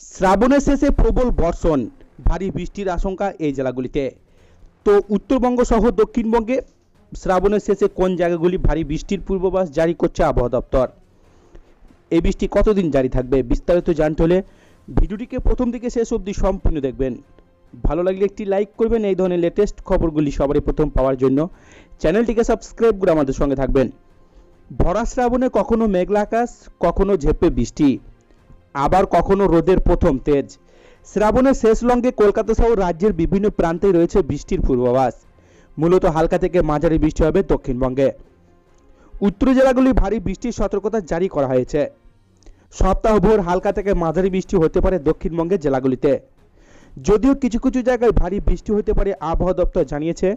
শ্রাবণের শেষে প্রবল বর্ষণ, ভারী বৃষ্টির আশঙ্কা এই জেলাগুলিতে। তো উত্তরবঙ্গ সহ দক্ষিণবঙ্গে শ্রাবণের শেষে কোন জায়গাগুলি ভারী বৃষ্টির পূর্বাভাস জারি করছে আবহাওয়া দপ্তর? এই বৃষ্টি কতদিন জারি থাকবে? বিস্তারিত জানতে হলে ভিডিওটিকে প্রথম থেকে শেষ অবধি সম্পূর্ণ দেখবেন। ভালো লাগলে একটি লাইক করবেন, এই ধরনের লেটেস্ট খবরগুলি সবারই প্রথম পাওয়ার জন্য। চ্যানেলটিকে সাবস্ক্রাইব করে আমাদের সঙ্গে থাকবেন। ভরা শ্রাবণে কখনো মেঘলা আকাশ, কখনো ঝেপে বৃষ্টি। আবার কখনো রোদের প্রথম তেজ। শ্রাবণের শেষ লঙ্গে কলকাতা সহ রাজ্যের বিভিন্ন প্রান্তে রয়েছে বৃষ্টির পূর্বাভাস। মূলত হালকা থেকে মাঝারি বৃষ্টি হবে দক্ষিণবঙ্গে। উত্তর জেলাগুলি ভারী বৃষ্টির সতর্কতা জারি করা হয়েছে। সপ্তাহভর হালকা থেকে মাঝারি বৃষ্টি হতে পারে দক্ষিণবঙ্গের জেলাগুলিতে। যদিও কিছু কিছু জায়গায় ভারী বৃষ্টি হতে পারে, আবহাওয়া দপ্তর জানিয়েছে।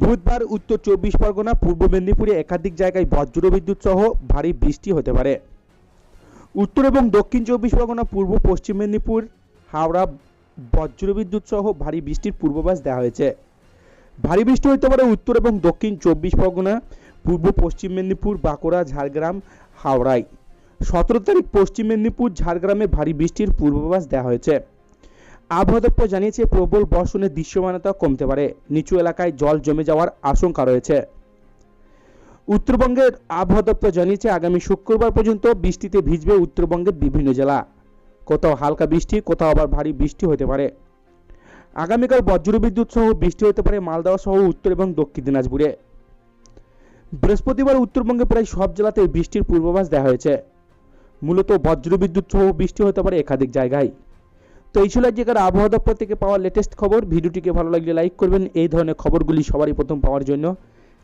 বুধবার উত্তর চব্বিশ পরগনা, পূর্ব মেদিনীপুরে একাধিক জায়গায় বজ্রবিদ্যুৎ সহ ভারী বৃষ্টি হতে পারে। উত্তর এবং দক্ষিণ চব্বিশ পরগনা, পূর্ব পশ্চিম মেদিনীপুর, হাওড়া, বজ্রবিদ্যুৎ সহ ভারী বৃষ্টির পূর্বাভাস দেওয়া হয়েছে। ভারী বৃষ্টি হতে পারে উত্তর এবং দক্ষিণ চব্বিশ পরগনা, পূর্ব পশ্চিম মেদিনীপুর, বাঁকুড়া, ঝাড়গ্রাম হাওড়ায় সতেরো তারিখ পশ্চিম মেদিনীপুর, ঝাড়গ্রামে ভারী বৃষ্টির পূর্বাভাস দেওয়া হয়েছে। আবহাওয়া দপ্তর জানিয়েছে, প্রবল বর্ষণের দৃশ্যমানতা কমতে পারে। নিচু এলাকায় জল জমে যাওয়ার আশঙ্কা রয়েছে। উত্তরবঙ্গের আবহাওয়া দপ্তর জানিয়েছে, আগামী শুক্রবার পর্যন্ত বৃষ্টিতে ভিজবে উত্তরবঙ্গের বিভিন্ন জেলা। কোথাও হালকা বৃষ্টি, কোথাও আবার ভারী বৃষ্টি হতে পারে। আগামীকাল বজ্রবিদ্যুৎ সহ বৃষ্টি হতে পারে মালদহ সহ উত্তর এবং দক্ষিণ দিনাজপুরে। বৃহস্পতিবার উত্তরবঙ্গে প্রায় সব জেলাতে বৃষ্টির পূর্বাভাস দেওয়া হয়েছে। মূলত বজ্রবিদ্যুৎ সহ বৃষ্টি হতে পারে একাধিক জায়গায়। তো এই ছিল আজকের আবহাওয়া দপ্তর থেকে পাওয়া লেটেস্ট খবর। ভিডিওটিকে ভালো লাগলে লাইক করবেন। এই ধরনের খবরগুলি সবারই প্রথম পাওয়ার জন্য।